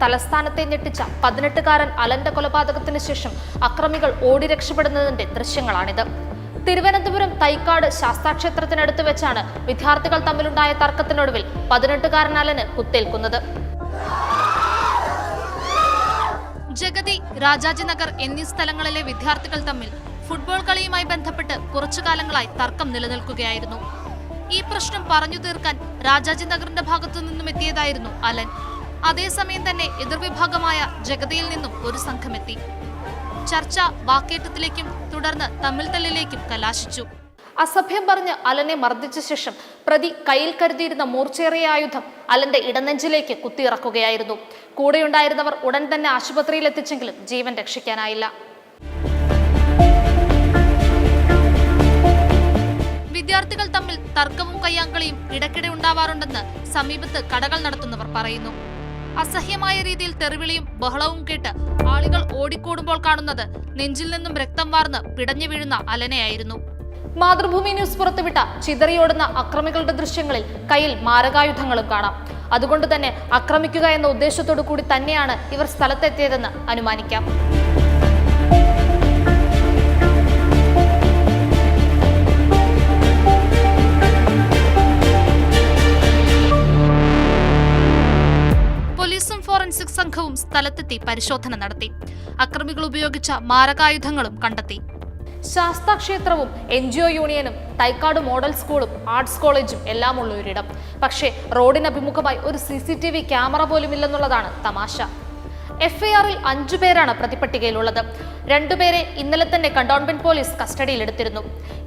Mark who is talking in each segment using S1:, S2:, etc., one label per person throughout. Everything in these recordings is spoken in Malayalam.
S1: തലസ്ഥാനത്തെ ഞെട്ടിച്ച പതിനെട്ടുകാരൻ അലന്റെ കൊലപാതകത്തിന് ശേഷം അക്രമികൾ ഓടി രക്ഷപ്പെടുന്നതിന്റെ ദൃശ്യങ്ങളാണിത്. തിരുവനന്തപുരം തൈക്കാട് ശാസ്താക്ഷേത്രത്തിനടുത്ത് വെച്ചാണ് വിദ്യാർത്ഥികൾ തമ്മിലുണ്ടായ തർക്കത്തിനൊടുവിൽ പതിനെട്ടുകാരൻ അലന് കുത്തേൽക്കുന്നത്. ജഗതി രാജാജി നഗർ എന്നീ സ്ഥലങ്ങളിലെ വിദ്യാർത്ഥികൾ തമ്മിൽ ഫുട്ബോൾ കളിയുമായി ബന്ധപ്പെട്ട് കുറച്ചു കാലങ്ങളായി തർക്കം നിലനിൽക്കുകയായിരുന്നു. ഈ പ്രശ്നം പറഞ്ഞു തീർക്കാൻ രാജാജി നഗറിന്റെ ഭാഗത്തു നിന്നും എത്തിയതായിരുന്നു അലൻ. അതേസമയം തന്നെ എതിർവിഭാഗമായ ജഗതിയിൽ നിന്നും ഒരു സംഘമെത്തി. ചർച്ച വാക്കേറ്റത്തിലേക്കും തുടർന്ന് തമ്മിൽ തല്ലിലേക്കും കലാശിച്ചു. അസഭ്യം പറഞ്ഞ് അലനെ മർദ്ദിച്ച ശേഷം പ്രതി കയ്യിൽ കരുതിയിരുന്ന മൂർച്ചേറിയ ആയുധം അലന്റെ ഇടനെഞ്ചിലേക്ക് കുത്തിയിറക്കുകയായിരുന്നു. കൂടെയുണ്ടായിരുന്നവർ ഉടൻ തന്നെ ആശുപത്രിയിൽ എത്തിച്ചെങ്കിലും ജീവൻ രക്ഷിക്കാനായില്ല. വിദ്യാർത്ഥികൾ തമ്മിൽ തർക്കവും കയ്യാങ്കളിയും ഇടയ്ക്കിടെ ഉണ്ടാവാറുണ്ടെന്ന് സമീപത്ത് കടകൾ നടത്തുന്നവർ പറയുന്നു. അസഹ്യമായ രീതിയിൽ തെറിവിളിയും ബഹളവും കേട്ട് ആളുകൾ ഓടിക്കൂടുമ്പോൾ കാണുന്നത് നെഞ്ചിൽ നിന്നും രക്തം വാർന്ന് പിടഞ്ഞു വീഴുന്ന അലനയായിരുന്നു. മാതൃഭൂമി ന്യൂസ് പുറത്തുവിട്ട ചിതറിയോടുന്ന അക്രമികളുടെ ദൃശ്യങ്ങളിൽ കയ്യിൽ മാരകായുധങ്ങളും കാണാം. അതുകൊണ്ട് തന്നെ ആക്രമിക്കുക എന്ന ഉദ്ദേശത്തോടു കൂടി തന്നെയാണ് ഇവർ സ്ഥലത്തെത്തിയതെന്ന് അനുമാനിക്കാം. ഫോറൻസിക് സംഘവും സ്ഥലത്തെത്തി പരിശോധന നടത്തി. അക്രമികൾ ഉപയോഗിച്ച മാരകായുധങ്ങളും കണ്ടെത്തി. ശാസ്താ ക്ഷേത്രവും എൻ ജി ഒ യൂണിയനും തൈക്കാട് മോഡൽ സ്കൂളും ആർട്സ് കോളേജും എല്ലാം ഉള്ള ഒരിടം. പക്ഷേ റോഡിനഭിമുഖമായി ഒരു C C T V camera പോലും ഇല്ലെന്നുള്ളതാണ് തമാശ എഫ്ഐആറിൽ അഞ്ചു പേരാണ് പ്രതിപട്ടികയിലുള്ളത്. രണ്ടുപേരെ ഇന്നലെ തന്നെ കണ്ടോൺമെന്റ് പോലീസ് കസ്റ്റഡിയിലെടുത്തിരുന്നു.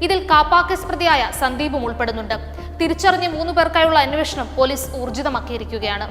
S1: ഇതിൽ കാപ്പാക്കേസ് പ്രതിയായ സന്ദീപും ഉൾപ്പെടുന്നുണ്ട്. തിരിച്ചറിഞ്ഞ് മൂന്നു പേർക്കായുള്ള അന്വേഷണം പോലീസ് ഊർജിതമാക്കിയിരിക്കുകയാണ്.